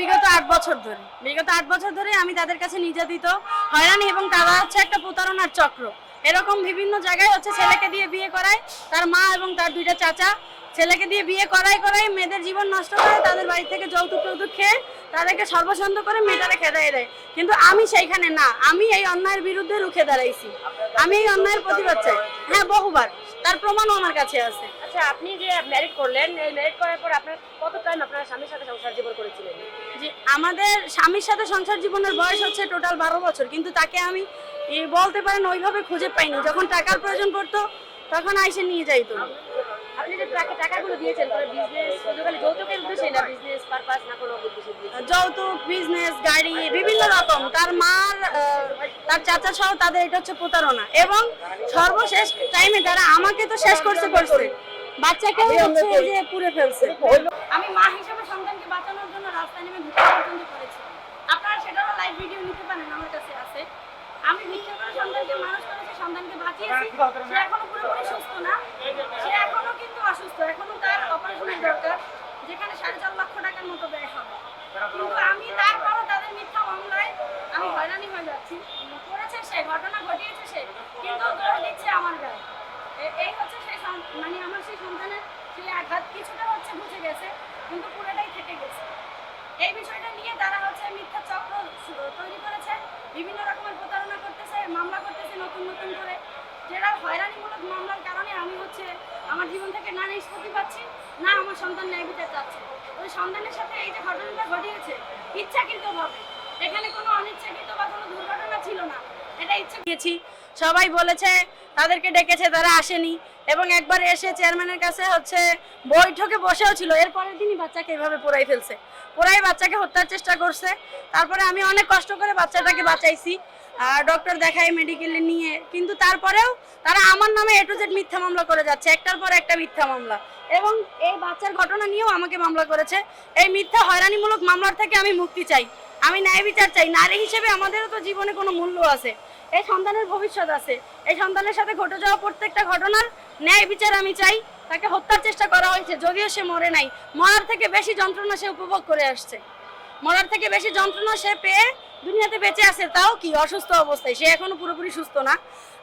বিগত আট বছর ধরে। বিগত আট বছর ধরে আমি তাদের কাছে নির্যাতিত, হয়রানি এবং তারা হচ্ছে একটা প্রতারণার চক্র। এরকম বিভিন্ন জায়গায় হচ্ছে ছেলেকে দিয়ে বিয়ে করায় তার মা এবং তার দুইটা চাচা। ছেলেকে দিয়ে বিয়ে করাই করাই মেয়েদের জীবন নষ্ট করে তাদের বাড়ি থেকে যৌতুক টৌতুক খেয়ে তাদেরকে সর্বসন্ত করে মেয়েটারে খেদাই দেয়। কিন্তু আমি সেইখানে না, আমি এই অন্যায়ের বিরুদ্ধে রুখে দাঁড়াইছি। আমি এই অন্যায়ের প্রতিবাদ চাই। হ্যাঁ বহুবার। তার প্রমাণও আমার কাছে আছে। আচ্ছা আপনি যে ম্যারিড করলেন, এই ম্যারিড করার পর আপনার কত টাইম আপনার স্বামীর সাথে সংসার জীবন করেছিলেন? আমাদের স্বামীর সাথে সংসার জীবনের বয়স হচ্ছে টোটাল বারো বছর কিন্তু তাকে আমি বলতে পারেন ওইভাবে খুঁজে পাইনি। যখন টাকার প্রয়োজন পড়তো তখন আইসে নিয়ে যাইতো। আপনি যে তাকে টাকাগুলো দিয়েছেন বিজনেস যৌতুকের উদ্দেশ্যে না বিজনেস পারপাস না কোনো উদ্দেশ্যে যৌতুক বিজনেস গাড়ি বিভিন্ন রকম। তার মার তার চাচা সহ তাদের এটা হচ্ছে প্রতারণা। এবং সর্বশেষ টাইমে তারা আমাকে তো শেষ করতে করছে। বাচ্চাকে হচ্ছে যে পুড়ে ফেলছে। আমি মা হিসেবে পর্যন্ত আপনারা সেটারও লাইভ ভিডিও নিতে পারেন, আমার কাছে আছে। আমি ভিক্ষা করে সন্তানকে মানুষ করেছি, সন্তানকে বাঁচিয়েছি। সে এখনও পুরোপুরি সুস্থ না। সে এখনও কিন্তু অসুস্থ। এখনও তার অপারেশনের দরকার, যেখানে সাড়ে চার লক্ষ টাকার মতো ব্যয় হবে। কিন্তু আমি তারপরও তাদের মিথ্যা আমি হয়রানি হয়ে যাচ্ছি। করেছে সে, ঘটনা ঘটিয়েছে সে, কিন্তু দোষ দিচ্ছে আমার গায়ে। এই হচ্ছে সেই মানে আমার সেই সন্তানের সেই আঘাত কিছুটা হচ্ছে বুঝে গেছে, কিন্তু পুরোটাই থেকে গেছে। এই বিষয়টা নিয়ে তারা হচ্ছে মিথ্যা চক্র তৈরি করেছে, বিভিন্ন রকমের প্রতারণা করতেছে, মামলা করতেছে নতুন নতুন করে। যেটা হয়রানিমূলক মামলার কারণে আমি হচ্ছে আমার জীবন থেকে না নিষ্পত্তি পাচ্ছি, না আমার সন্তান ন্যায় বিচার চাচ্ছে। ওই সন্তানের সাথে এই যে ঘটনাটা ঘটিয়েছে, ইচ্ছাকৃতভাবে। এখানে কোনো অনিচ্ছাকৃত বা কোনো দুর্ঘটনা ছিল না। এটা দিয়েছি সবাই বলেছে, তাদেরকে ডেকেছে, তারা আসেনি। এবং একবার এসে চেয়ারম্যানের কাছে হচ্ছে বৈঠকে বসেও ছিল। এর পরের দিনই বাচ্চাকে এভাবে পোড়াই ফেলছে। পোড়াই বাচ্চাকে হত্যার চেষ্টা করছে। তারপরে আমি অনেক কষ্ট করে বাচ্চাটাকে বাঁচাইছি। আর ডক্টর দেখাই মেডিকেলে নিয়ে। কিন্তু তারপরেও তারা আমার নামে এ টু জেড মিথ্যা মামলা করে যাচ্ছে। একটার পর একটা মিথ্যা মামলা। এবং এই বাচ্চার ঘটনা নিয়েও আমাকে মামলা করেছে। এই মিথ্যা হয়রানিমূলক মামলার থেকে আমি মুক্তি চাই। আমি ন্যায় বিচার চাই। নারী হিসেবে আমাদেরও তো জীবনে কোনো মূল্য আছে। এই সন্তানের ভবিষ্যৎ আছে। এই সন্তানের সাথে ঘটে যাওয়া প্রত্যেকটা ঘটনার ন্যায় বিচার আমি চাই। তাকে হত্যার চেষ্টা করা হয়েছে, যদিও সে মরে নাই। মরার থেকে বেশি যন্ত্রণা সে উপভোগ করে আসছে। মরার থেকে বেশি যন্ত্রণা সে পেয়ে দুনিয়াতে বেঁচে আছে, তাও কি অসুস্থ অবস্থায়? সে এখনও পুরোপুরি সুস্থ না।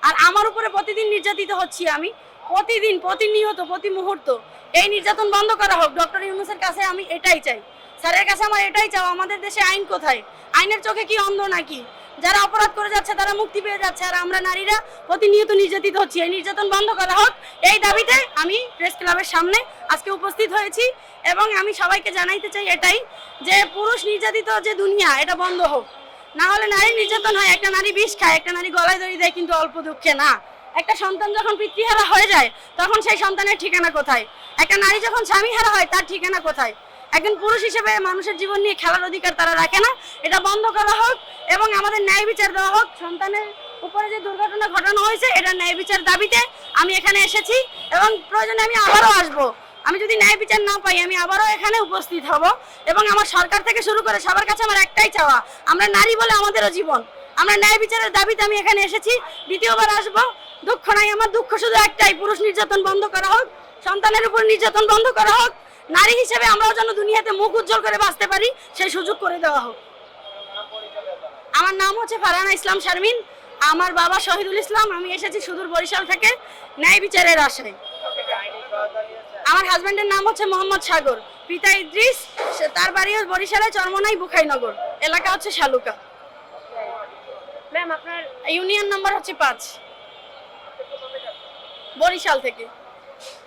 আর আমার উপরে প্রতিদিন নির্যাতিত হচ্ছি আমি। প্রতিদিন, প্রতিনিয়ত, প্রতি মুহূর্ত। এই নির্যাতন বন্ধ করা হোক। ডক্টর ইউনুসের কাছে আমি এটাই চাই। স্যারের কাছে আমার এটাই চাও, আমাদের দেশে আইন কোথায়? আইনের চোখে কি অন্ধ নাকি? যারা অপরাধ করে যাচ্ছে, তারা মুক্তি পেয়ে যাচ্ছে, আর আমরা নারীরা প্রতিনিয়ত নির্যাতিত হচ্ছি। এই নির্যাতন বন্ধ করা হোক, এই দাবিতে আমি প্রেস ক্লাবের সামনে আজকে উপস্থিত হয়েছি এবং আমি সবাইকে জানাইতে চাই এটাই যে পুরুষ নির্যাতিত যে দুনিয়া, এটা বন্ধ হোক। না হলে নারী নির্যাতন হয়, একটা নারী বিষ খায়, একটা নারী গলায় দড়ি দেয়, কিন্তু অল্প দুঃখে না। একটা সন্তান যখন পিতৃহারা হয়ে যায়, তখন সেই সন্তানের ঠিকানা কোথায়? একটা নারী যখন স্বামীহারা হয়, তার ঠিকানা কোথায়? একজন পুরুষ হিসেবে মানুষের জীবন নিয়ে খেলার অধিকার তারা রাখে না। এটা বন্ধ করা হোক এবং আমাদের ন্যায় বিচার দেওয়া হোক। সন্তানের উপরে যে দুর্ঘটনা ঘটানো হয়েছে, এটা ন্যায় বিচার দাবিতে আমি এখানে এসেছি এবং প্রয়োজনে আমি আবারও আসব। আমি যদি ন্যায় বিচার না পাই, আমি আবারও এখানে উপস্থিত হব এবং আমার সরকার থেকে শুরু করে সবার কাছে আমার একটাই চাওয়া, আমরা নারী বলে আমাদেরও জীবন। আমরা ন্যায় বিচারের দাবিতে আমি এখানে এসেছি, দ্বিতীয়বার আসব। দুঃখ নাই আমার, দুঃখ শুধু একটাই, পুরুষ নির্যাতন বন্ধ করা হোক, সন্তানের উপর নির্যাতন বন্ধ করা হোক। নারী হিসেবে আমরাও যেন দুনিয়াতে মুখ উজ্জ্বল করে বাঁচতে পারি সেই সুযোগ করে দেওয়া হোক। আমার নাম হচ্ছে ফারহানা ইসলাম শারমিন। আমার বাবা শহীদুল ইসলাম আমি এসেছি সুদূর বরিশাল থেকে ন্যায় বিচারের আশায় আমার হাজব্যান্ডের নাম হচ্ছে মোহাম্মদ সাগর। পিতা ইদ্রিস তার বাড়িও বরিশালে চরমনাই বুখাইনগর এলাকা হচ্ছে শালুকা। ম্যাম আপনার ইউনিয়ন নাম্বার হচ্ছে পাঁচ। বরিশাল থেকে।